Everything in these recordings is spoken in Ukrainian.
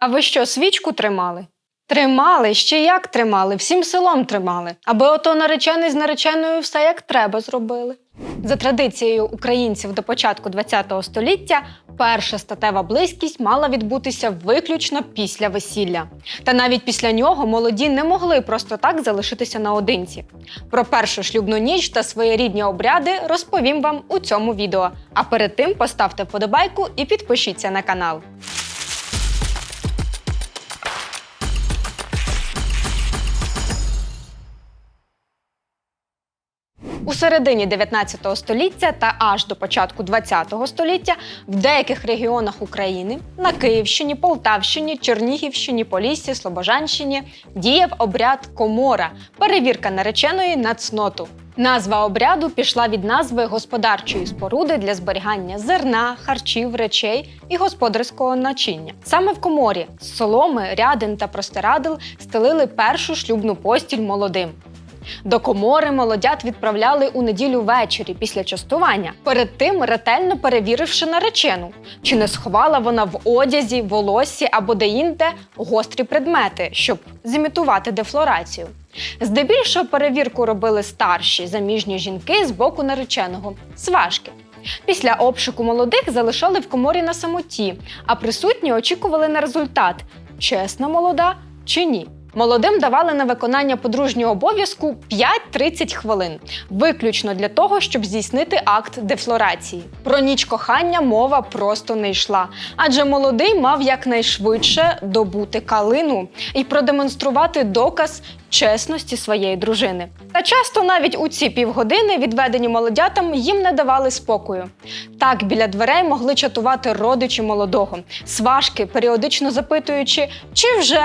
А ви що, свічку тримали? Тримали, ще як тримали, всім селом тримали, аби ото наречений з нареченою все як треба зробили. За традицією українців до початку ХХ століття перша статева близькість мала відбутися виключно після весілля. Та навіть після нього молоді не могли просто так залишитися наодинці. Про першу шлюбну ніч та своєрідні обряди розповім вам у цьому відео. А перед тим поставте вподобайку і підпишіться на канал. У середині 19 століття та аж до початку 20 століття в деяких регіонах України на Київщині, Полтавщині, Чернігівщині, Поліссі, Слобожанщині діяв обряд комора перевірка нареченої на цноту. Назва обряду пішла від назви господарчої споруди для зберігання зерна, харчів, речей і господарського начиння. Саме в коморі з соломи, рядин та простирадил стелили першу шлюбну постіль молодим. До комори молодят відправляли у неділю ввечері після частування, перед тим ретельно перевіривши наречену, чи не сховала вона в одязі, волоссі або деінде гострі предмети, щоб зімітувати дефлорацію. Здебільшого перевірку робили старші заміжні жінки з боку нареченого сважки. Після обшуку молодих залишали в коморі на самоті, а присутні очікували на результат: чесна молода чи ні. Молодим давали на виконання подружнього обов'язку 5-30 хвилин, виключно для того, щоб здійснити акт дефлорації. Про ніч кохання мова просто не йшла, адже молодий мав якнайшвидше добути калину і продемонструвати доказ чесності своєї дружини. Та часто навіть у ці півгодини, відведені молодятам, їм не давали спокою. Так біля дверей могли чатувати родичі молодого, сважки, періодично запитуючи, чи вже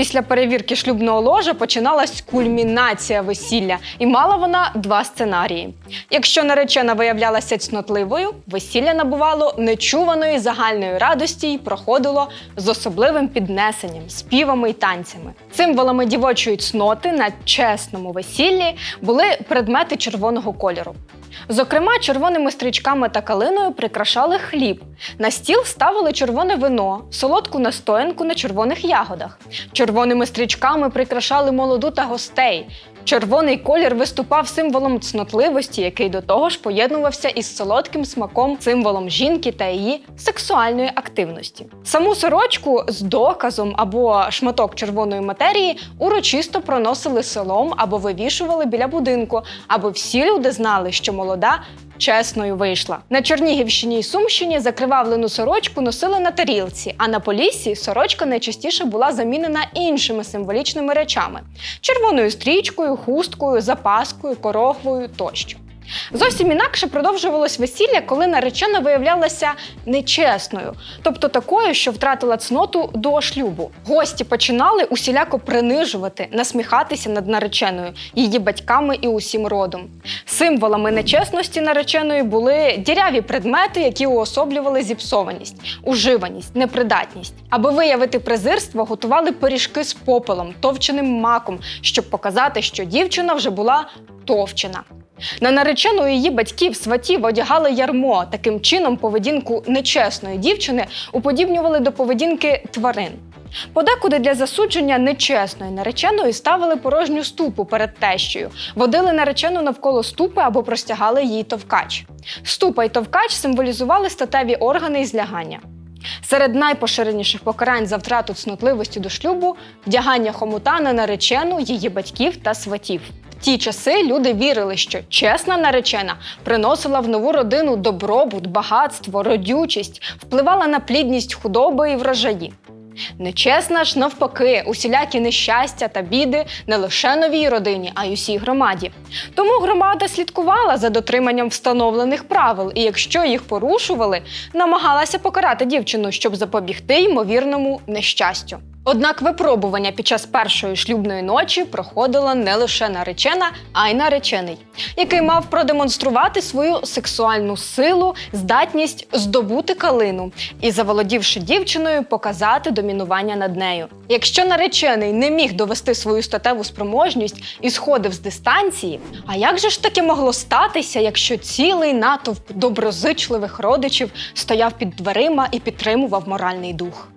Після перевірки шлюбного ложа починалась кульмінація весілля, і мала вона два сценарії. Якщо наречена виявлялася цнотливою, весілля набувало нечуваної загальної радості і проходило з особливим піднесенням, співами й танцями. Символами дівочої цноти на чесному весіллі були предмети червоного кольору. Зокрема, червоними стрічками та калиною прикрашали хліб. На стіл ставили червоне вино, солодку настоянку на червоних ягодах. Червоними стрічками прикрашали молоду та гостей. Червоний колір виступав символом цнотливості, який до того ж поєднувався із солодким смаком, символом жінки та її сексуальної активності. Саму сорочку з доказом або шматок червоної матерії урочисто проносили селом або вивішували біля будинку, аби всі люди знали, що молода чесною вийшла. На Чернігівщині і Сумщині закривавлену сорочку носили на тарілці, а на Поліссі сорочка найчастіше була замінена іншими символічними речами: червоною стрічкою, хусткою, запаскою, корогвою тощо. Зовсім інакше продовжувалось весілля, коли наречена виявлялася нечесною, тобто такою, що втратила цноту до шлюбу. Гості починали усіляко принижувати, насміхатися над нареченою, її батьками і усім родом. Символами нечесності нареченої були діряві предмети, які уособлювали зіпсованість, уживаність, непридатність. Аби виявити презирство, готували пиріжки з попелом, товченим маком, щоб показати, що дівчина вже була товчена. На наречену її батьків сватів одягали ярмо. Таким чином, поведінку нечесної дівчини уподібнювали до поведінки тварин. Подекуди для засудження нечесної нареченої ставили порожню ступу перед тещею, водили наречену навколо ступи або простягали їй товкач. Ступа й товкач символізували статеві органи і злягання. Серед найпоширеніших покарань за втрату цнотливості до шлюбу вдягання хомута на наречену її батьків та сватів. Ті часи люди вірили, що чесна наречена приносила в нову родину добробут, багатство, родючість, впливала на плідність худоби і врожаї. Нечесна ж, навпаки, усілякі нещастя та біди не лише новій родині, а й усій громаді. Тому громада слідкувала за дотриманням встановлених правил, і якщо їх порушували, намагалася покарати дівчину, щоб запобігти ймовірному нещастю. Однак випробування під час першої шлюбної ночі проходила не лише наречена, а й наречений, який мав продемонструвати свою сексуальну силу, здатність здобути калину і, заволодівши дівчиною, показати домінування над нею. Якщо наречений не міг довести свою статеву спроможність і сходив з дистанції, а як же ж таки могло статися, якщо цілий натовп доброзичливих родичів стояв під дверима і підтримував моральний дух?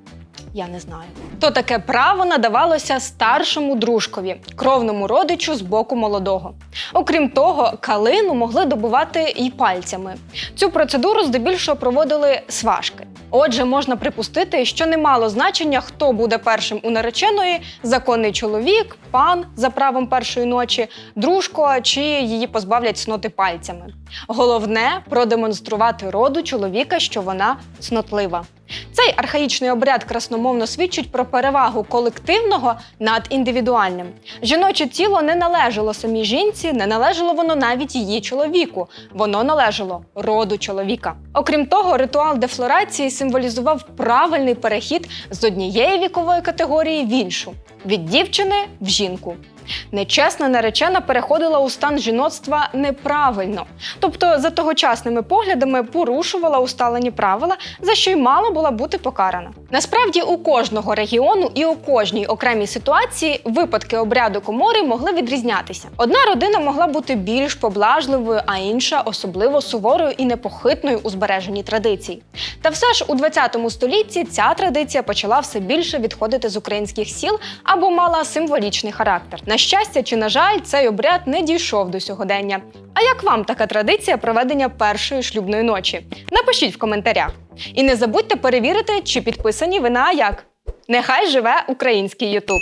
Я не знаю. То таке право надавалося старшому дружкові, кровному родичу з боку молодого. Окрім того, калину могли добувати і пальцями. Цю процедуру здебільшого проводили сважки. Отже, можна припустити, що не мало значення, хто буде першим у нареченої законний чоловік, пан за правом першої ночі, дружко чи її позбавлять цноти пальцями. Головне продемонструвати роду чоловіка, що вона цнотлива. Цей архаїчний обряд красномовно свідчить про перевагу колективного над індивідуальним. Жіноче тіло не належало самій жінці, не належало воно навіть її чоловіку. Воно належало роду чоловіка. Окрім того, ритуал дефлорації символізував правильний перехід з однієї вікової категорії в іншу від дівчини в жінку. Нечесна наречена переходила у стан жіноцтва неправильно, тобто за тогочасними поглядами порушувала усталені правила, за що й мала була бути покарана. Насправді, у кожного регіону і у кожній окремій ситуації випадки обряду комори могли відрізнятися. Одна родина могла бути більш поблажливою, а інша особливо суворою і непохитною у збереженні традицій. Та все ж у 20 столітті ця традиція почала все більше відходити з українських сіл або мала символічний характер. На щастя чи на жаль, цей обряд не дійшов до сьогодення. А як вам така традиція проведення першої шлюбної ночі? Напишіть в коментарях. І не забудьте перевірити, чи підписані ви на АЯК. Нехай живе український Ютуб!